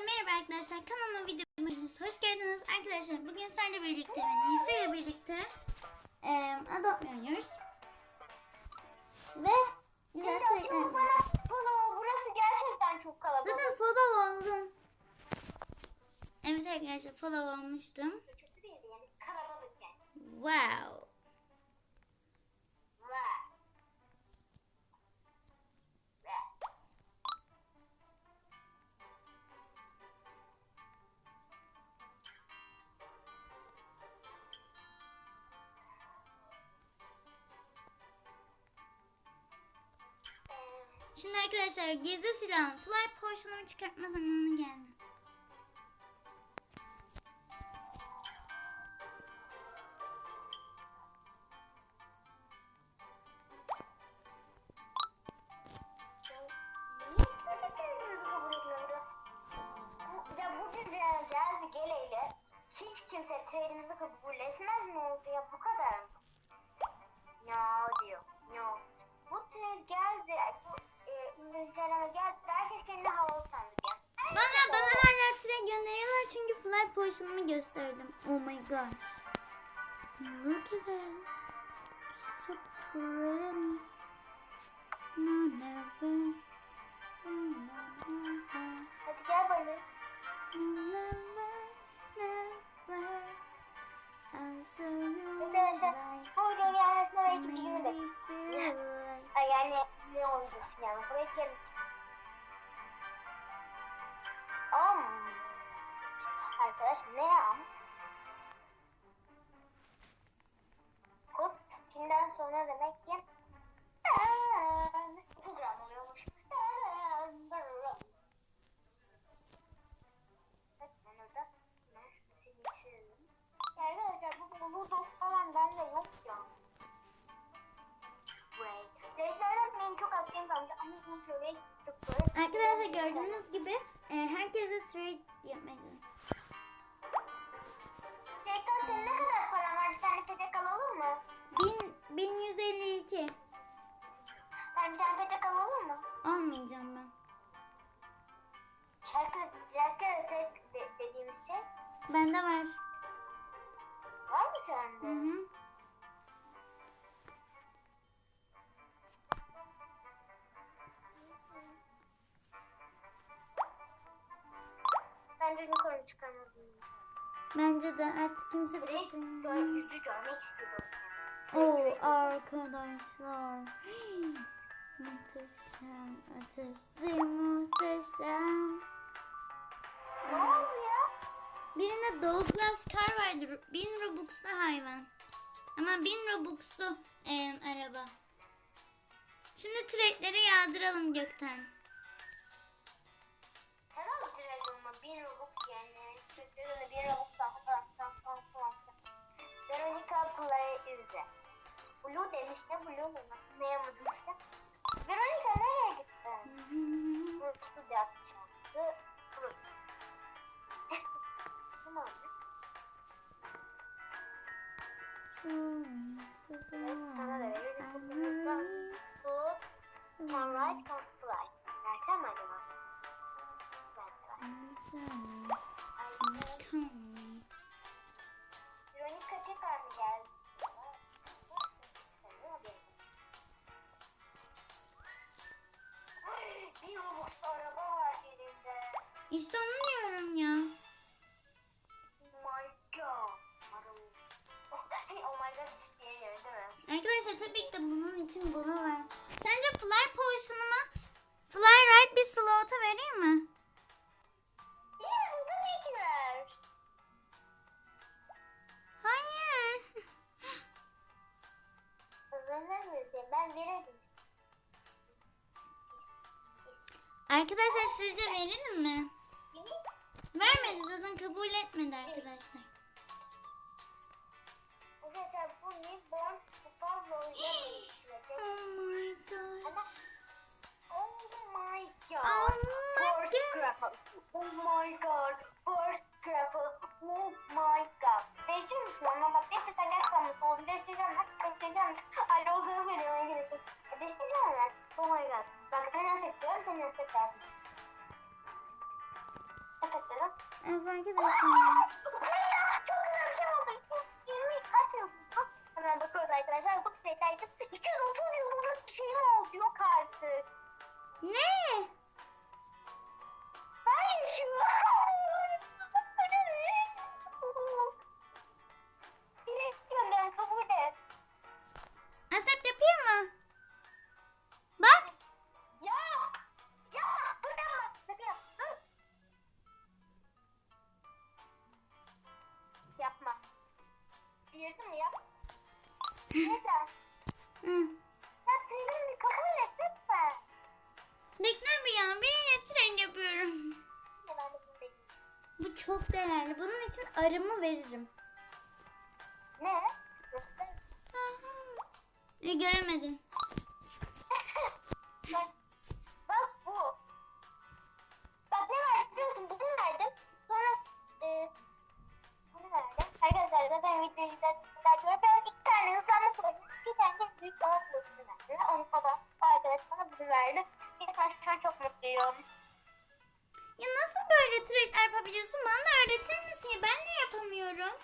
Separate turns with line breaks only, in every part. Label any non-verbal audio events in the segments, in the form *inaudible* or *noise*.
merhaba arkadaşlar. Kanalıma videoma hoş geldiniz. Arkadaşlar bugün sizlerle birlikte ve Nisu ile birlikte e, Adopt oynuyoruz. Ve güzel.
Bunu burası gerçekten çok kalabalık.
Zaten follow oldum. Evet arkadaşlar follow olmuştum. Wow. Şimdi arkadaşlar gizli silahın fly potion'umu çıkartma zamanı fly potion'umu gösterdim. Oh my god. Look at this. It's so pretty. No, never. No, never.
Hadi gel bana. Yani ne oyuncusu gelmesi belki yarın. Am. Arkadaş ne am? Kod stinden sonra demek ki Bende var.
var
mı
Hı
sende?
hı.
Ben de unicorn çıkarmadım.
Bence de artık kimse
gör, yüzü görmek istiyorum.
Oo arkadaşlar. *gasps* muhteşem, ötesi muhteşem.
Ne oluyor?
Birinde Douglas Car vardı. Bin Robux'lu hayvan. Ama bin Robux'lu em, araba. Şimdi trade'leri yağdıralım gökten.
Robux yani. Robux. Veronica Play izle. Blue demiş ne Blue mu? Anlayamadım işte. Veronica nereye gittin? Fruit'u *laughs* da yapacağım. Fruit. Ne oldu? Sana da verelim. Ride, can fly. Versem mi acaba? Veronica tekrar mı geldi? Bir
Arkadaşlar sizce verelim mi? Vermedi zaten kabul etmedi arkadaşlar.
Arkadaşlar bu newborn Pablo'yu değiştirecek.
Oh my god.
Oh my god.
Oh my god.
Oh my god. Oh my god. Değiştirir misin ama bak bir sen gerçekten oldu. Değiştireceğim bak. Değiştireceğim. Ay olduğunu söylüyorum arkadaşlar. E, ben. Oh my god. Bak ben nasıl yapıyorum sen nasıl yaparsın.
Evet arkadaşlar.
Çok güzel
çok değerli. Bunun için arımı veririm.
Ne?
Ne göremedin? *laughs*
bak, bak bu. Bak ne verdim biliyor musun? Bunu verdim. Sonra e, bunu verdim. Arkadaşlar zaten videoyu izledikler göre ben iki tane hızlanma koydum. Bir tane de büyük koydum verdim. Onu baba arkadaş bana bunu verdi. Gerçekten şu an çok mutluyum.
Ya nasıl böyle trekler yapabiliyorsun? Bana da öğretir misin? Ben de yapamıyorum.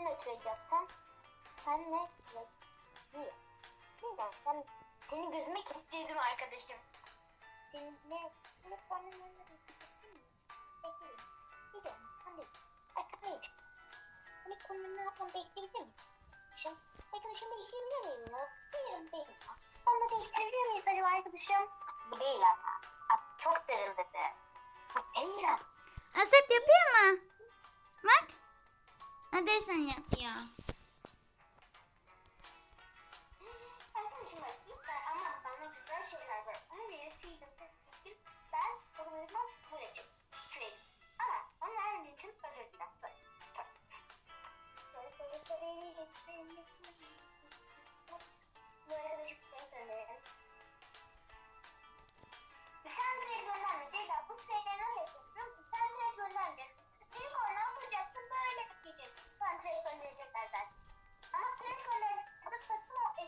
Kimle trade yapsam? Sen ne? Ne? Niye? Bilmiyorum. Sen, seni gözüme kestirdim arkadaşım. Senin ne? Ne konunun ne? Bekleyin. Biliyorum. Ne konunun ne yapmam bekleyebilir miyim? Şimdi, arkadaşım değiştirebilir miyim ya? Hayır değil. Onu değiştirebilir miyiz acaba arkadaşım? Bu değil ama. Çok darıldı. Bu değil ama.
Accept yapayım mı? Bak. Hadi sen yap ya.
Arkadaşım bak lütfen ama bana güzel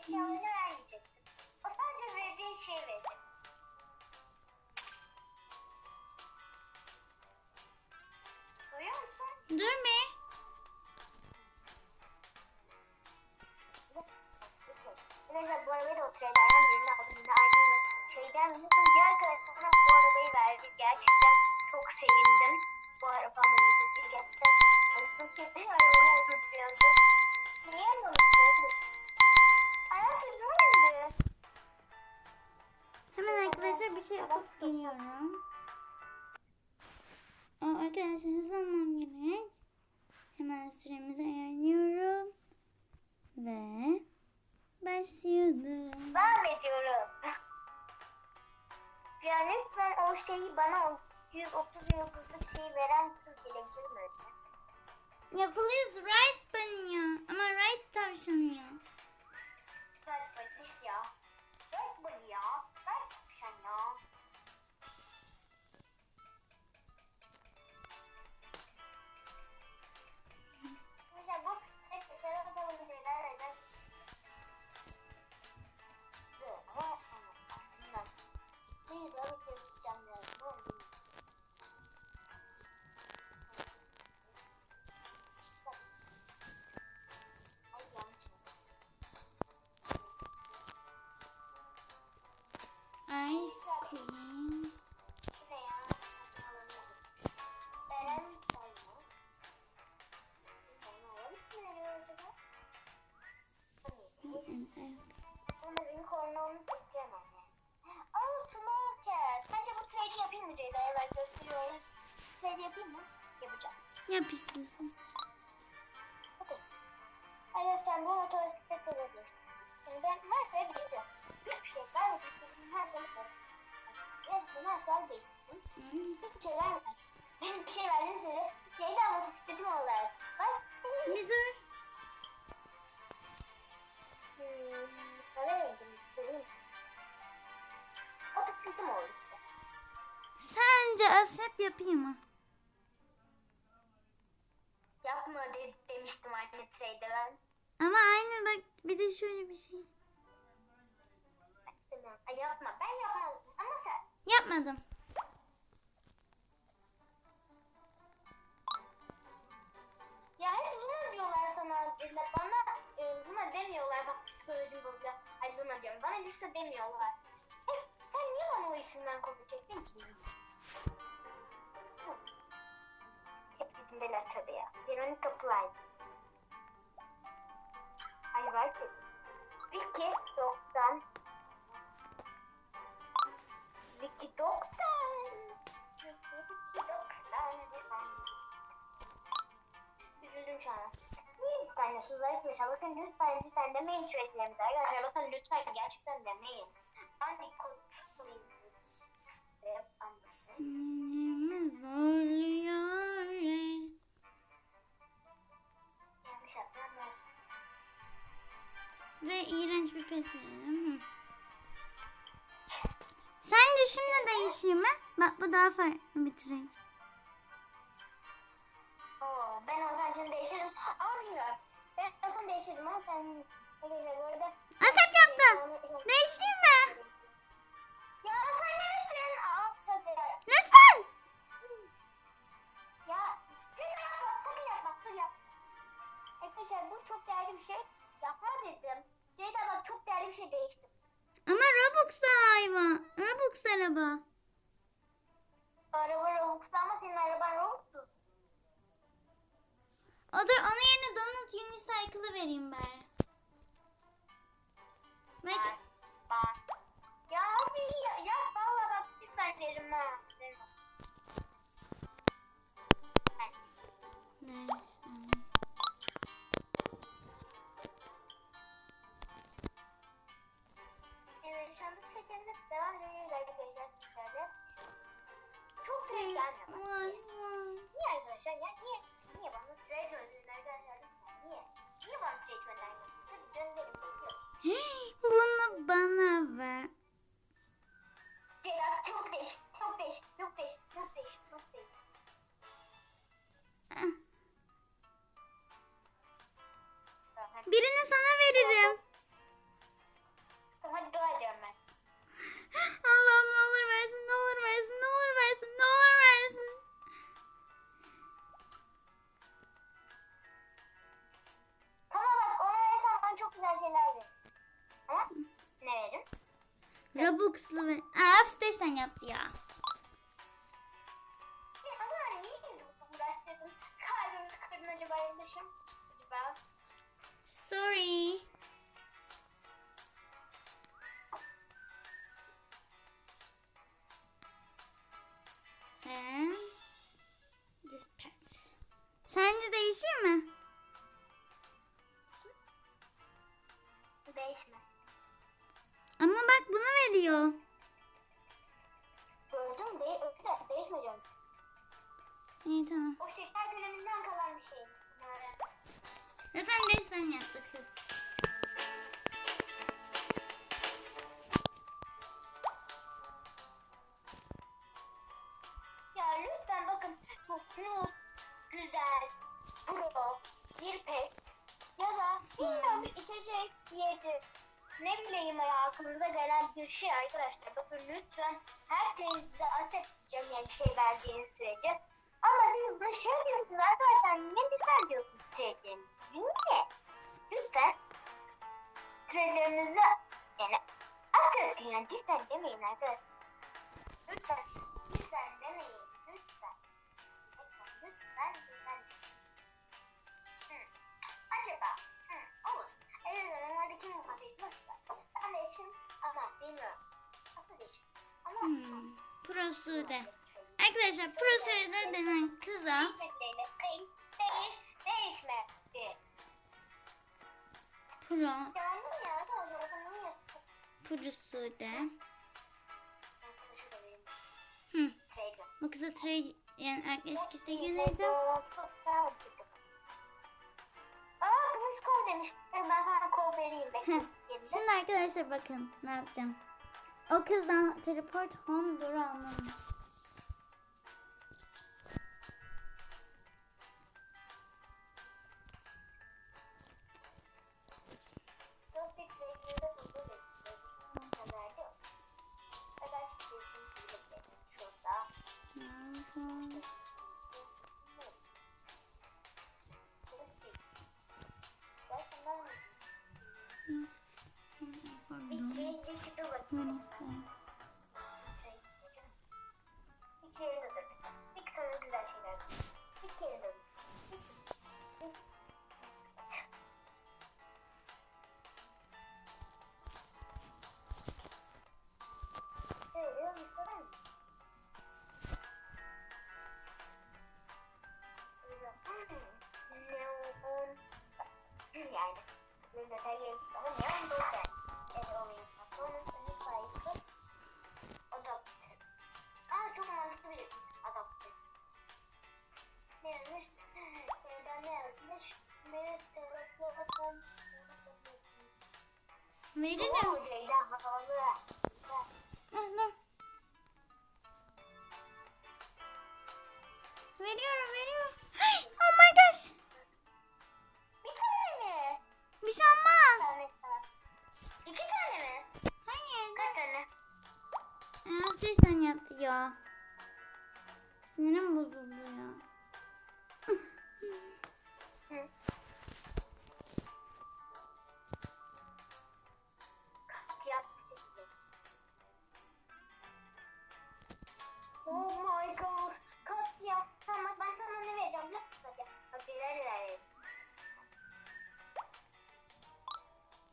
eşyalarını vermeyeceksin. O sadece vereceğin şeyi verecek. Duyuyor musun?
Dur bir.
Neyse bu arabayı da o trade'lerden birini aldım. Yine aynı şeyden? Sonra diğer arkadaşlarına bu arabayı verdi. Gerçekten çok sevindim. Bu arabamı ucuzdu. Gerçekten alışmak istedi. Arabamı ucuzluyordu.
Arkadaşlar bir şey yapıp geliyorum. Aa, arkadaşlar hızlanmam gerek. Hemen süremizi ayarlıyorum. Ve başlıyorum.
Devam ediyorum. Ya lütfen o şeyi bana o 130 yıldızlık şeyi veren kız gelebilir mi?
Ya please right beni ya. Ama right tavşan ya.
Ver bana
Yap istiyorsan.
Hadi. Sen bu motosiklet alabilirsin. Yani ben her şeye değiştiriyorum. Hiçbir şey ben istediğim her şeyi yapıyorum. Gerçekten her şeyi değiştirdim. Hiçbir şey vermedim. Ben bir şey verdiğim sürece şeyde motosikletim oldu. Bak.
Bir dur.
Hmm, verdim. Motosikletim oldu.
Sence asap yapayım mı?
Yapma de, demiştim anne şeyde ben.
Ama aynı bak bir de şöyle bir şey.
Ay yapma. Ben yapmadım. Ama sen.
Yapmadım.
Ya hep Luna diyorlar sana. e, Bana e, Luna demiyorlar. Bak psikolojim bozuluyor. Ay Luna diyorum. Bana Lisa demiyorlar. Hep sen niye bana o isimden kopya çektin ki? Yüzündeler tabii ya. Veronica Plyde. Ay var ki. Vicky 90. Vicky 90. Vicky 90. Üzüldüm şu an. Niye ispanyolsuzlar etmiş? Bakın lütfen lütfen demeyin şu etlerimizi arkadaşlar. Bakın lütfen gerçekten demeyin. Ben de konuşmayayım. Ve.
Sinirimi zorluyor. Ve iğrenç bir pet verelim. Sence şimdi değişeyim mi? Bak bu daha farklı bir.
Oo, ben o zaman şimdi değiştirdim. Ama bilmiyorum. Ben o zaman değiştirdim ama sen... Arada...
Asap yaptım. Değişeyim mi?
Ya sen neresin? Aa, tabii.
Lütfen.
Ya Ceyda yapma, sakın yapma, sakın yapma. Arkadaşlar bu çok değerli bir şey. Yapma dedim. Ceyda bak çok değerli bir şey değişti.
Ama Robux'ta hayvan. Robux araba.
Araba Robux'lu ama senin araban Robux'lu.
O dur onun yerine Donut Unicycle'ı vereyim bari. Belki...
Bak. Ya hadi ya, ya valla bak bir derim ha. Devam ediyoruz arkadaşlar sizlerle. Çok gelmiyor.
One, one.
Niye arkadaşlar ya niye? Niye bana süre gönderdin arkadaşlar niye? Niye bana süre gönderdin? Hadi gönderin bekliyorum.
Bunu bana ver.
Çok çok çok çok çok.
Birini sana veririm.
Sıkırdın acaba yanlışım? Acaba?
Sorry. And this pet. Sence değişir mi?
Değişme.
Ama bak bunu veriyor.
Gördüm de öyle de değişme diyorum.
İyi tamam.
O şeker döneminden kalan bir şey.
Zaten 5 sen yaptı kız.
Bir şey arkadaşlar. Bakın lütfen herkese aset edeceğim yani şey verdiğiniz sürece. Ama siz bunu şey diyorsunuz arkadaşlar. Ne güzel diyorsunuz süreçlerinizi. Niye? Lütfen sürelerinizi yani aset yani lütfen demeyin arkadaşlar.
Prosude. Arkadaşlar Prosude denen kıza. Pro,
Geldim ya arkadaşlar bakın ne yaptım.
Pro Sude.
Arkadaşı da benim.
Hı. Bu kısa trey yani arkadaş geleceğim.
Aa kılıç kol demiş. Ben sana kol vereyim.
Heh.
Bekle. Yerinde.
Şimdi arkadaşlar bakın ne yapacağım. O kızdan teleport home door almam. Veririm. Veriyorum veriyorum. Oh my gosh.
Bir tane mi?
Bir şey olmaz.
İki tane mi?
Hayır.
Kaç tane?
Nasıl sen yaptı ya? Sinirim bozuldu ya.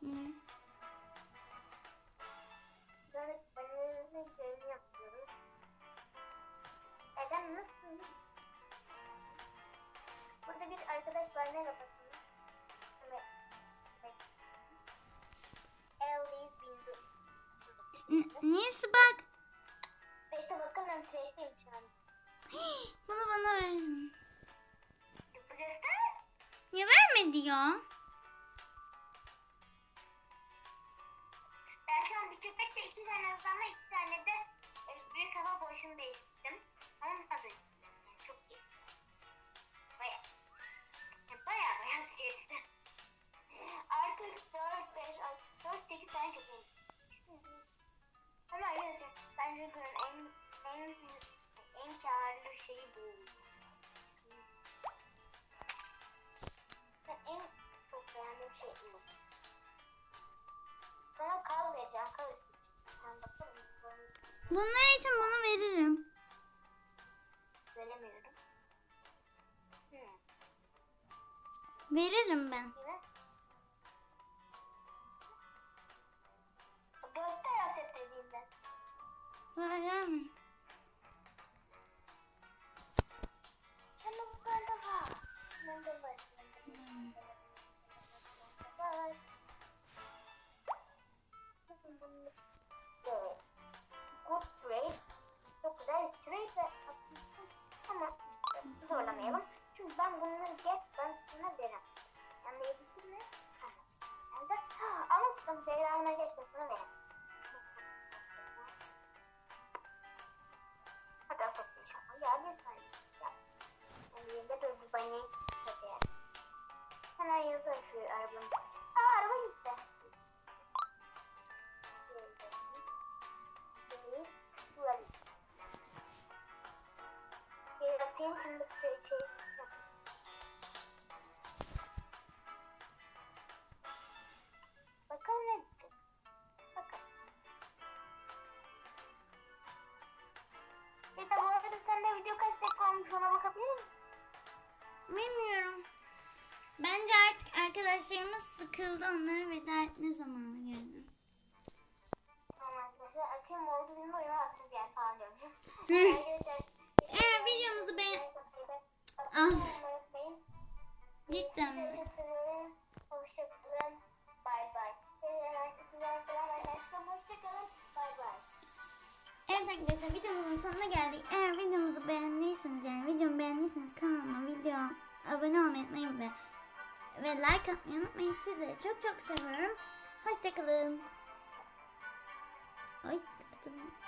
Ne? Hızlanma iki tane de e, büyük hava boşunu değiştirdim. Ama az önce. Yani çok iyi. Baya. Baya baya değişti. Artık 4, 5, 4, 8 tane köpeğim. Ama arkadaşlar bence günün en, en, en karlı şeyi bu. Ben en çok beğendiğim şey bu. Sana kal vereceğim. Kal isteyeceğim.
Bunlar için bunu veririm.
Veremiyorum. Hmm.
Veririm ben.
Yine. Göster aset dediğimde.
Veremem.
Sen de de video kaç dakika olmuş ona bakabilir misin?
Bilmiyorum. Bence artık arkadaşlarımız sıkıldı. Onlara veda etme zamanı geldi.
Tamam arkadaşlar açayım oldu bizim oyunu haksız yer falan diyormuş. *laughs*
Hı.
Arkadaşlar.
Eğer videomuzu beğen... Ah. Cidden mi? Arkadaşlar videomuzun sonuna geldik. Eğer videomuzu beğendiyseniz yani videomu beğendiyseniz kanalıma video abone olmayı ve ve like atmayı unutmayın. Sizleri çok çok seviyorum. Hoşçakalın. Ay kapatalım.